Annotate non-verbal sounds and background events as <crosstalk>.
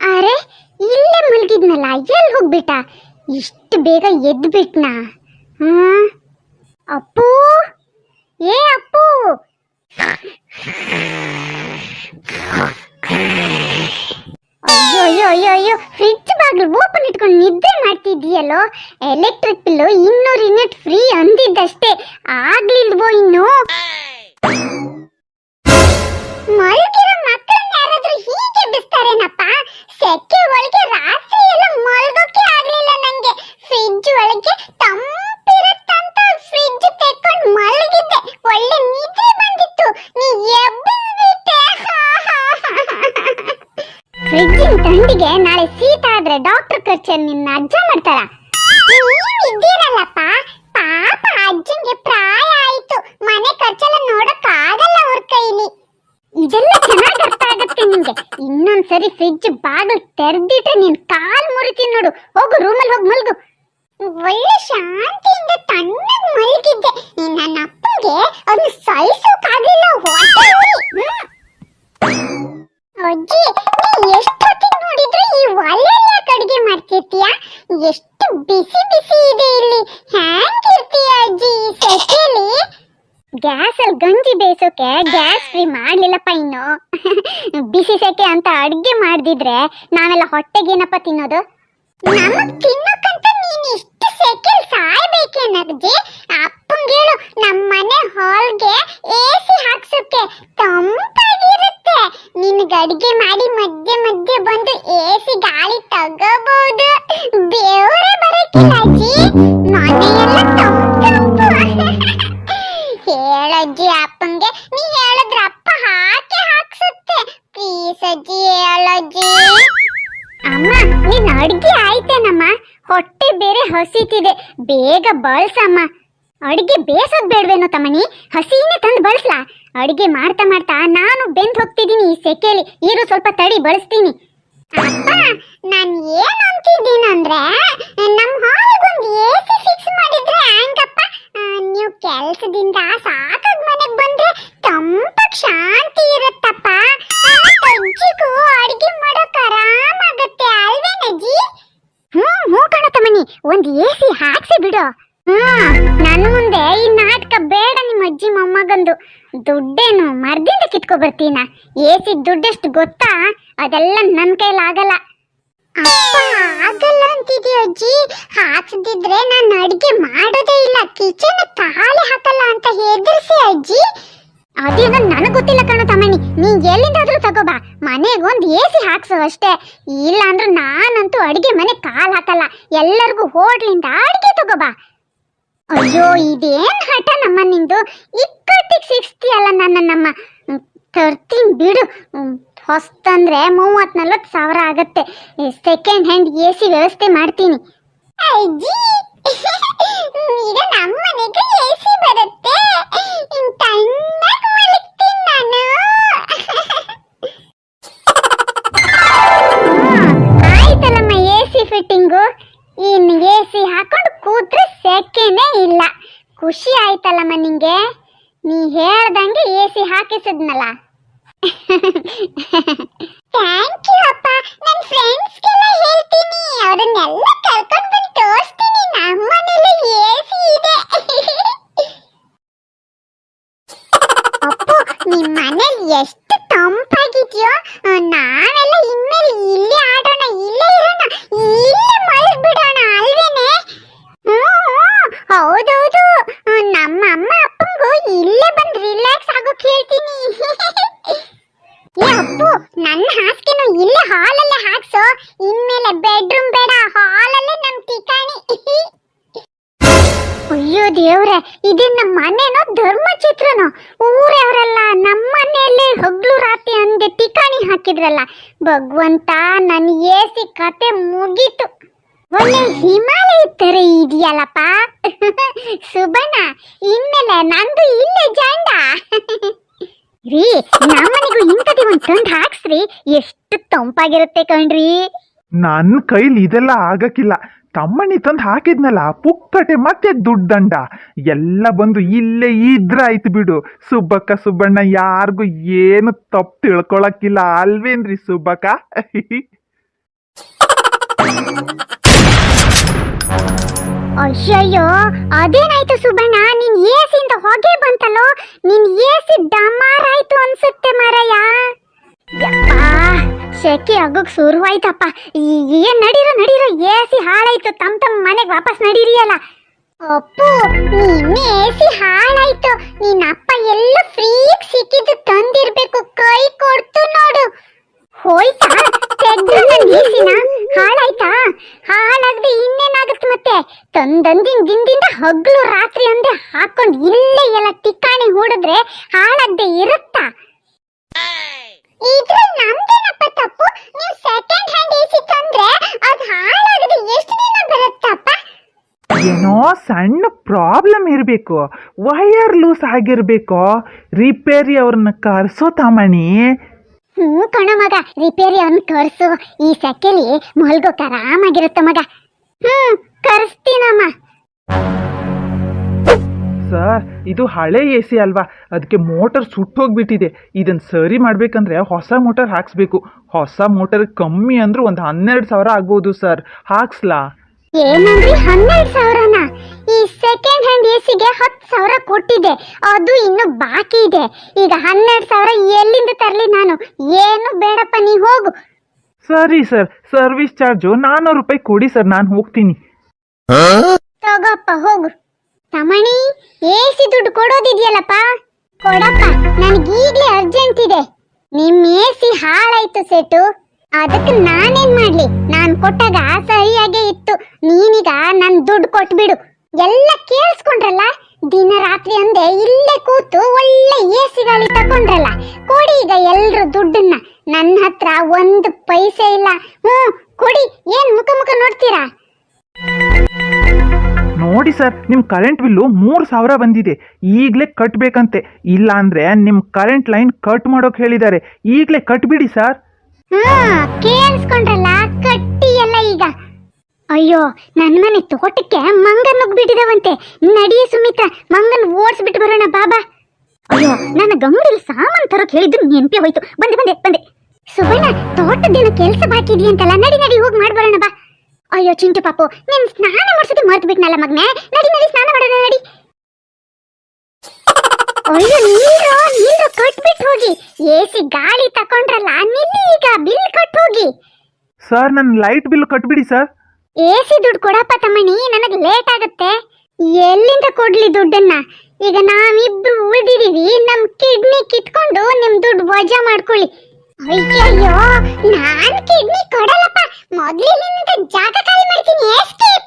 ಅರೆ, ಇಲ್ಲೇ ಮಲಗಿದ್ನಲ್ಲ, ಎಲ್ಲಿ ಹೋಗ್ಬಿಟ್ಟ? ಇಷ್ಟು ಬೇಗ ಎದ್ದು ಬಿಟ್ನಾ ಹಾ? ಅಪ್ಪು? ಏ, ಅಪ್ಪು? ಅಯ್ಯೋ ಅಯ್ಯೋ ಅಯ್ಯೋ ಅಯ್ಯೋ ಫ್ರಿಡ್ಜ್ ಬಾಗಿಲು ಓಪನ್ ಇಟ್ಕೊಂಡು ನಿದ್ದೆ ಮಾಡ್ತಿದ್ಯಲ್ಲೋ ಎಲೆಕ್ಟ್ರಿಕ್ ಬಿಲ್ ಇನ್ನೂರು ಯೂನಿಟ್ ಫ್ರೀ ಅಂದಿದ್ದಷ್ಟೇ. ಆಗ್ಲಿಲ್ವೋ ಇನ್ನು? ಮಲಗಿರೋ ಯಾರಾದ್ರೂ ಹೀಗೆ ಬಿಸ್ತಾರೇನಪ್ಪ? ಸೆಕೆ ಒಳಗೆ ರಾತ್ರಿ ಎಲ್ಲ ಮಲಗೋಕೆ ಆಗ್ಲಿಲ್ಲ ನಂಗೆ. ಫ್ರಿಡ್ಜ್ ಒಳಗೆ ತಂಪಿರುತ್ತಂತ ಫ್ರಿಡ್ಜ್ ತೆಕ್ಕೊಂಡು ಮಲಗಿದ್ದೆ. ಒಳ್ಳೆ ನಿದ್ರೆ ಬಂದಿತ್ತು. ನೀ ಎಬ್ಬಿಸ್ಬಿಟ್ಟೆ. <laughs> ಫ್ರಿಡ್ಜಿನ ತಂಡಿಗೆ ನಾಳೆ ಶೀತ ಆದ್ರೆ ಡಾಕ್ಟರ್ ಖರ್ಚನ್ನು ನಿನ್ನ ಅಜ್ಜ ಮಾಡ್ತಾರ ಇದ್ದೀರಲ್ಲಪ್ಪ? ಪಾಪ ಅಜ್ಜಂಗೆ ಪ್ರಾಯ ಆಯ್ತು. ಮನೆ ಖರ್ಚೆಲ್ಲ ನೋಡಕ್ ಆಗಲ್ಲ ಅವ್ರ ಕೈಲಿ. ಇದೆಲ್ಲ ಚೆನ್ನಾಗಿ ಅರ್ಥ ಆಗತ್ತೆ ನಿಂಗೆ. ಇನ್ನೊಂದ್ಸರಿ ಫ್ರಿಜ್ ಬಾಗಿಲು ತೆರೆದಿಟ್ರೆ ನೀನ್ ಕಾಲ್ ಮುರಿತೀನಿ ನೋಡು. ಹೋಗು ರೂಮಲ್ಲಿ ಹೋಗಿ, ಮಲ್ಗು. ಒಳ್ಳೆ ಶಾಂತಿಯಿಂದ ತಣ್ಣಗ್ ಮಲಗಿದ್ದೆ. ನನ್ನ ಅಪ್ಪಗೆ ಅದನ್ನ ಸಹಿಸೋಕಾಗ್ಲಿಲ್ಲ. ಅಜ್ಜಿ, ನೀ ಎಷ್ಟೊತ್ತಿಗೆ ನೋಡಿದ್ರು ಈ ಒಲೆಯಲ್ಲಿ ಯಾಕೆ ಅಡಿಗೆ ಮಾಡ್ತಿರ್ತೀಯ? ಎಷ್ಟು ಬಿಸಿ ಬಿಸಿ ಇದೆ ಇಲ್ಲಿ. ಹ್ಯಾಂಗಿರ್ತೀಯ ಅಜ್ಜಿ ಈ ಸೆಕೆಲಿ ಗ್ಯಾಸ್ ಅಲ್ಲಿ ಗಂಜಿ ಬೇಯಿಸೋಕೆ ಗ್ಯಾಸ್ ಫ್ರೀ ಮಾಡ್ಲಿಲ್ಲಪ್ಪ ಇನ್ನು. <laughs> ಬಿಸಿ ಸೆಕೆ ಅಂತ ಅಡ್ಗೆ ಮಾಡ್ದಿದ್ರೆ ನಾವೆಲ್ಲ ಹೊಟ್ಟೆಗೇನಪ್ಪ ತಿನ್ನೋದು? ನಮಗ್ ತಿನ್ನೋಕಂತ ನೀನ್ ಇಷ್ಟು ಸೆಕೆ ಸಾಯ್ಬೇಕೇನಜ್ಜಿ ಅಪ್ಪಂಗೇಳು ನಮ್ಮ ಮನೆ ಹಾಲ್ಗೆ ಎಸಿ ಹಾಕ್ಸೋಕೆ ತಂಪಾಗಿರುತ್ತೆ. ನಿನ್ಗೆ ಅಡಿಗೆ ಮಾಡಿ ಮಧ್ಯೆ ಮಧ್ಯೆ ಬಂದು ಎಸಿ ಗಾಳಿ ತಗೋಬಹುದು ಬೇವರೇ ಬರಕ್ಕಿಲ್ಲ ಅಜ್ಜಿ ಮನೆಯೆಲ್ಲ ತಂಪು ತಂಪು <laughs> ಹೇಳಜ್ಜಿ ಆಯ್ತೇನಮ್ಮ? ಹೊಟ್ಟೆ ಬೇರೆ ಹಸಿತಿದೆ. ಬೇಗ ಬಳಸಮ್ಮ. ಅಡಿಗೆ ಬೇಸದ್ ಬೇಡವೇನೋ ತಮ್ಮನಿ. ಹಸಿನೇ ತಂದು ಬಳಸ್ಲಾ? ಅಡಿಗೆ ಮಾಡ್ತಾ ಮಾಡ್ತಾ ನಾನು ಬೆಂದ್ ಹೋಗ್ತಿದ್ದೀನಿ ಈ ಸೆಕೆಲಿ. ಇರು ಸ್ವಲ್ಪ ತಡಿ, ಬಳಸ್ತೀನಿ. ಅಪ್ಪ, ನಾನು ಏನ್ ಅಂತಿದ್ದೀನಂದ್ರೆ ಒಂದ್ ಎಸಿ ಹಾಕ್ಸಿ ಬಿಡು. ಹ್ಮ್, ನನ್ ಮುಂದೆ ಈ ನಾಟಕ ಬೇಡ ನಿಮ್ಮ ಅಜ್ಜಿ ಮೊಮ್ಮಗಂದು. ದುಡ್ಡೇನು ಮರ್ದಿಂದ ಕಿತ್ಕೊ ಬರ್ತೀನ ಎಸಿ ದುಡ್ಡೆಷ್ಟು ಗೊತ್ತಾ? ಅದೆಲ್ಲ ನನ್ ಕೈಲಾಗಲ್ಲ ಆಗಲ್ಲ. ಅಂತಿದ್ಯ ಅಜ್ಜಿ? ಹಾಕ್ಸದಿದ್ರೆ ನಾನು ಅಡಿಗೆ ಮಾಡೋದೇ ಇಲ್ಲ. ಕಿಚನ್ ತಾಳೆ ಹಾಕಲ್ಲ ಅಂತ ಹೆದರ್ಸಿ ಅಜ್ಜಿ. ಅದೇನೋ ನನಗೆ ಗೊತ್ತಿಲ್ಲ ಕಣೋ ತಮ್ಮಣ್ಣಿ. ನೀ ಎಲ್ಲಿಂದಾದ್ರೂ ತಗೋಬಾ ಮನೆಗೆ ಎ ಸಿ ಹಾಕ್ಸು ಅಷ್ಟೇ. ಇಲ್ಲ ಅಂದ್ರೆ ನಾನಂತೂ ಅಡಿಗೆ ಮನೆ ಕಾಲ್ ಹಾಕಲ್ಲ. ಎಲ್ಲರಿಗೂ ಹೋಟ್ಲಿಂದ ಅಡಿಗೆ ತಗೋಬಾ ಅಯ್ಯೋ, ಇದೇನ್ ಹಠ ನಮ್ಮ ನಿಂದು ಇಕ್ಕಟ್ಟಿಗೆ ಸಿಕ್ಸ್ತಿಯಲ್ಲ ನನ್ನ ನಮ್ಮ ತರ್ತೀನಿ ಬಿಡು. ಹೊಸ್ತಂದ್ರೆ ಮೂವತ್ ನಲ್ವತ್ತು ಸಾವಿರ ಆಗತ್ತೆ. ಸೆಕೆಂಡ್ ಹ್ಯಾಂಡ್ ಎ ಸಿ ವ್ಯವಸ್ಥೆ ಮಾಡ್ತೀನಿ. ಅಜ್ಜಿ ಕೂತ್ರೆ ಸೆಕೆನೇ ಇಲ್ಲ. ಖುಷಿ ಆಯ್ತಲ್ಲಮ್ಮ ನಿಂಗೆ? ನೀ ಹೇಳ್ದಂಗೆ ಎ ಸಿ ಹಾಕಿಸಿದ್ನಲ್ಲ. ಥ್ಯಾಂಕ್ ಯು ಅಪ್ಪ. ನನ್ನ ಫ್ರೆಂಡ್ಸ್ಗೆಲ್ಲ ಹೇಳ್ತೀನಿ. ಅವರನ್ನೆಲ್ಲ ಕರ್ಕೊಂಡು ಬಂದು ತೋರಿಸ್ತೀನಿ. ನಮ್ಮ ಮನೇಲಿ ಎ ಸಿ ಇದೆ. ಅಪ್ಪು ನಿಮ್ಮ ಮನೇಲಿ ಎಷ್ಟು ತಂಪಾಗಿದ್ಯೋ ಆ, ನಾವೆಲ್ಲ ಇನ್ಮೇಲೆ ಇಲ್ಲೇ ಆಡೋಣ ಇಲ್ಲೇ ಇರೋಣ ಇಲ್ಲೇ ಮಲಗ್ಬಿಡೋಣ ಅಲ್ವೇನೆ ಹ್ಮ್ ಹೌದೌದು ಆ, ನಮ್ಮ ಅಮ್ಮ ಅಪ್ಪಂಗೂ ಇಲ್ಲೇ ಬಂದು ರಿಲ್ಯಾಕ್ಸ್ ಆಗೋಕ್ ಹೇಳ್ತೀನಿ ಏ ಅಪ್ಪು ನನ್ನ ಹಾಸಿಗೆನು ಇಲ್ಲೇ ಹಾಲಲ್ಲೇ ಹಾಕ್ಸೋ ಇನ್ಮೇಲೆ ಬೆಡ್ರೂಮ್ ಬೇಡ ಹಾಲಲ್ಲೇ ನಮ್ ಠಿಕಾಣಿ ಅಯ್ಯೋ ದೇವ್ರೆ, ಇದೆ ನಮ್ಮ ಮನೆನೋ ಧರ್ಮಚಿತ್ರನೋ ಊರವರೆಲ್ಲ ನಮ್ಮ ಮನೆಯಲ್ಲೇ ಹಗ್ಲು ರಾತ್ರಿ ಅಂದೆ ಟಿಕಾಣಿ ಹಾಕಿದ್ರಲ್ಲ. ಭಗವಂತ ನನ್ನ ಏಸಿ ಕತೆ ಮುಗೀತು. ಒಳ್ಳೆ ಹಿಮಾಲಯ ತರ ಇದೆಯಲ್ಲಪ್ಪ. <laughs> ಸುಬಣ್ಣ ಇನ್ಮೇಲೆ ನಂದು ಇಲ್ಲೇ ಜಾಂಡ. <laughs> ರೀ ನಮ್ಮನೆಗೂ ಇಂಥದೇ ಒಂದು ತಂದು ಹಾಕ್ಸ್ರಿ. ಎಷ್ಟು ತಂಪಾಗಿರುತ್ತೆ ಕಣ್ರಿ. ನನ್ನ ಕೈಲಿ ಇದೆಲ್ಲ ಆಗಕ್ಕಿಲ್ಲ. ತಮ್ಮಣ್ಣಿ ತಂದು ಹಾಕಿದ್ನಲ್ಲ, ಪುಕ್ಕಟೆ ಮತ್ತೆ ದುಡ್ಡಂಡ. ಎಲ್ಲ ಬಂದು ಇಲ್ಲೇ ಇದ್ರ ಆಯ್ತು ಬಿಡು. ಸುಬ್ಬಕ್ಕ, ಸುಬ್ಬಣ್ಣ, ಯಾರಿಗೂ ಏನು ತಪ್ಪು ತಿಳ್ಕೊಳಕ್ಕಿಲ್ಲ ಅಲ್ವೇನ್ರಿ ಸುಬ್ಬಕ್ಕ? ಅಯ್ಯಯ್ಯೋ, ಅದೇನಾಯ್ತು ಸುಬಣ್ಣ ನಿನ್ ಏಸಿಂದ ಹೊಗೆ ಬಂತಲ್ಲೋ? ನಿನ್ ಏಸಿ ಡಮಾರಾಯ್ತು ಅನ್ಸುತ್ತೆ ಮಾರಯ್ಯ. ಶೆಕೆ ಆಗೋಕ್ ಶುರುವಾಯ್ತಪ್ಪ. ಏನ್ ನಡೀರೋ ನಡೀರೋ ಏಸಿ ಹಾಳಾಯ್ತು. ತಮ್ ತಮ್ ಮನೆಗ್ ವಾಪಸ್ ನಡೀರಿಯಲ್ಲ. ಅಪ್ಪು ನಿನ್ನೆ ಏಸಿ ಹಾಳಾಯ್ತು. ನಿನ್ನ ಅಪ್ಪ ಎಲ್ಲ ಫ್ರೀಗ್ ಸಿಕ್ಕಿದ್ದು ತಂದಿರ್ಬೇಕು. ಕೈ ಕೊಡ್ತು ನೋಡು. ಹೋಯ್ತಾ? ತೆಗ್ದು ನನ್ ಏಸಿನ ಹಾಳಾಯ್ತಾ? ಹಾಳಾಗ್ದೆ ಮತ್ತೆ? ತಂದಂದಿನ ದಿನದಿಂದ ಹಗ್ಲು ರಾತ್ರಿ ಅಂದೆ ಹಾಕೊಂಡ್ ಇಲ್ಲೇ ಎಲ್ಲ ಟಿಕಾಣಿ ಹೂಡಿದ್ರೆ ಹಾಳಾಗ್ದೆ ಇರುತ್ತಾ? ಏನೋ ಸಣ್ಣ ಪ್ರಾಬ್ಲಮ್ ಇರಬೇಕು. ವೈರ್ ಲೂಸ್ ಆಗಿರ್ಬೇಕು. ರಿಪೇರಿ ಅವ್ರನ್ನ ಕರ್ಸೋ ತಮಣಿ ಹ್ಞೂ ಕಣ ಮಗ ರಿಪೇರಿ ಅವ್ನ ಕರ್ಸು. ಈ ಸೆಕೆಲಿ ಮಲ್ಗೋಕ್ ಆರಾಮಾಗಿರುತ್ತೆ ಮಗ. ಹ್ಞೂ ಕರ್ಸ್ತೀನಮ್ಮ. ಸರ್ ಇದು ಹಳೆ ಎ ಸಿ ಅಲ್ವಾ? ಅದಕ್ಕೆ ಮೋಟರ್ ಸುಟ್ಟೋಗ್ಬಿಟ್ಟಿದೆ. ಇದನ್ನು ಸರಿ ಮಾಡಬೇಕಂದ್ರೆ ಹೊಸ ಮೋಟರ್ ಹಾಕ್ಸ್ಬೇಕು. ಹೊಸ ಮೋಟರ್ ಕಮ್ಮಿ ಅಂದ್ರೆ ಒಂದು ಹನ್ನೆರಡು ಸಾವಿರ ಆಗ್ಬೋದು ಸರ್. ಹಾಕ್ಸ್ಲಾ? ಏನಂದ್ರಿ ಹನ್ನೆರಡು ಸಾವಿರನ? ಈ ಸೆಕೆಂಡ್ ಹ್ಯಾಂಡ್ ಎಸಿಗೆ ಹತ್ತು ಸಾವಿರ ಕೊಟ್ಟಿದೆ. ಅದು ಇನ್ನು ಬಾಕಿ ಇದೆ. ಈಗ ಹನ್ನೆರಡು ಸಾವಿರ ಎಲ್ಲಿಂದ ತರಲಿ ನಾನು? ಏನು ಬೇಡಪ್ಪ ನೀ ಹೋಗು. ಸರಿ ಸರ್ ಸರ್ವಿಸ್ ಚಾರ್ಜು ನಾನ್ನೂರು ರೂಪಾಯಿ ಕೊಡಿ ಸರ್ ನಾನು ಹೋಗ್ತೀನಿ. ತಗೋಪ್ಪ ಹೋಗು. ತಮಣಿ ಎಸಿ ದುಡ್ಡು ಕೊಡೋದಿದೆಯಲ್ಲಪ್ಪ? ಕೊಡಪ್ಪ ನನಗೀಗ್ಲೇ ಅರ್ಜೆಂಟ್ ಇದೆ. ನಿಮ್ಮ ಎಸಿ ಹಾಳಾಯ್ತು ಸೆಟು. ಅದಕ್ಕೆ ನಾನೇನ್ ಮಾಡ್ಲಿ? ನಾನು ಕೊಟ್ಟಾಗ ಸರಿಯಾಗೇ ಇತ್ತು. ನೀನೀಗ ನನ್ ದುಡ್ಡು ಕೊಟ್ಬಿಡು. ಎಲ್ಲ ಕೇಳಿಸ್ಕೊಂಡ್ರಲ್ಲ? ದಿನ ರಾತ್ರಿ ಅಂದೆ ಇಲ್ಲೇ ಕೂತು ಒಳ್ಳೆ ಎಸಿ ಗಾಳಿ ತಕೊಂಡ್ರಲ್ಲ ಕೊಡಿ ಈಗ ಎಲ್ರು ದುಡ್ಡನ್ನ. ನನ್ನ ಹತ್ರ ಒಂದು ಪೈಸೆ ಇಲ್ಲ. ಹ್ಞೂ ಕೊಡಿ. ಏನ್ ಮುಖ ಮುಖ ನೋಡ್ತೀರಾ? ನೋಡಿ ಸರ್ ನಿಮ್ಮ ಕರೆಂಟ್ ಬಿಲ್ಲು ಮೂರು ಸಾವಿರ ಬಂದಿದೆ. ಈಗಲೇ ಕಟ್ಟಬೇಕಂತೆ ಇಲ್ಲ ಅಂದರೆ ನಿಮ್ಮ ಕರೆಂಟ್ ಲೈನ್ ಕಟ್ ಮಾಡೋಕೆ ಹೇಳಿದ್ದಾರೆ. ಈಗಲೇ ಕಟ್ಬಿಡಿ ಸರ್. ಕಟ್ಟಿ ಎಲ್ಲ ಈಗ. ಅಯ್ಯೋ ನನ್ನ ಮನೆ ತೋಟಕ್ಕೆ ಮಂಗನ್ ನುಗ್ಬಿಟ್ಟಿದವಂತೆ. ನಡಿ ಸುಮಿತ್ರ, ಮಂಗನ್ ಓಡಿಸ್ಬಿಟ್ಟು ಬರೋಣ ಬಾಬಾ ಅಯ್ಯೋ, ನನ್ನ ಗಂಗಡಿಲಿ ಸಾಮಾನ್ ತರೋಕ್ ಹೇಳಿದ್ರು ನೆನಪಿ ಹೋಯ್ತು. ಬಂದೆ ಬಂದೆ ಬಂದೆ. ಸುಬಣ್ಣ ತೋಟದ ಕೆಲಸ ಬಾಕಿ ಇದೆಯಂತಲ್ಲ, ನಡಿ ನಡಿ, ಹೋಗಿ, ಮಾಡ್ಬರೋಣ, ಬಾ. ಅಯ್ಯೋ ಚಿಂಟು ಪಾಪು ನೀನ್ ಸ್ನಾನ ಮಾಡ್ಸೋದು ಮರ್ತು ಬಿಟ್ನಲ್ಲ ಮಗ್ನೆ? ನಡಿ ನಡಿ ಸ್ನಾನ ಮಾಡೋಣ ನಡಿ. ಅಯ್ಯೋ ನೀರು ನೀರು ಕಟ್ಬಿಟ್ಟು ಹೋಗಿ. ಎಸಿ ಗಾಳಿ ತಕೊಂಡ್ರಲ್ಲ ನಿಲ್ಲಿ ಈಗ ಬಿಲ್ ಕಟ್ ಹೋಗಿ. ಸರ್ ನನ್ನ ಲೈಟ್ ಬಿಲ್ ಕಟ್ಬಿಡಿ ಸರ್ ಎಸಿ ದುಡ್ಡು ಕೊಡಪ್ಪ ತಮ್ಮಣಿ ನನಗೆ ಲೇಟ್ ಆಗುತ್ತೆ. ಎಲ್ಲಿಂದ ಕೊಡ್ಲಿ ದುಡ್ಡನ್ನ? ಈಗ ನಾವಿಬ್ರು ಉಳಿದಿದೀವಿ ನಮ್ ಕಿಡ್ನಿ ಕಿತ್ಕೊಂಡು ನಿಮ್ ದುಡ್ಡು ವಜಾ ಮಾಡ್ಕೊಳ್ಳಿ. ಅಯ್ಯಯ್ಯೋ ನಾನ್ ಕಿಡ್ನಿ ಕೊಡಲ್ಲಪ್ಪ ಮೊದ್ಲಿನಿಂದ ಜಾಗ ಖಾಲಿ ಮಾಡ್ತೀನಿ ಎಸ್ಕೇಪ್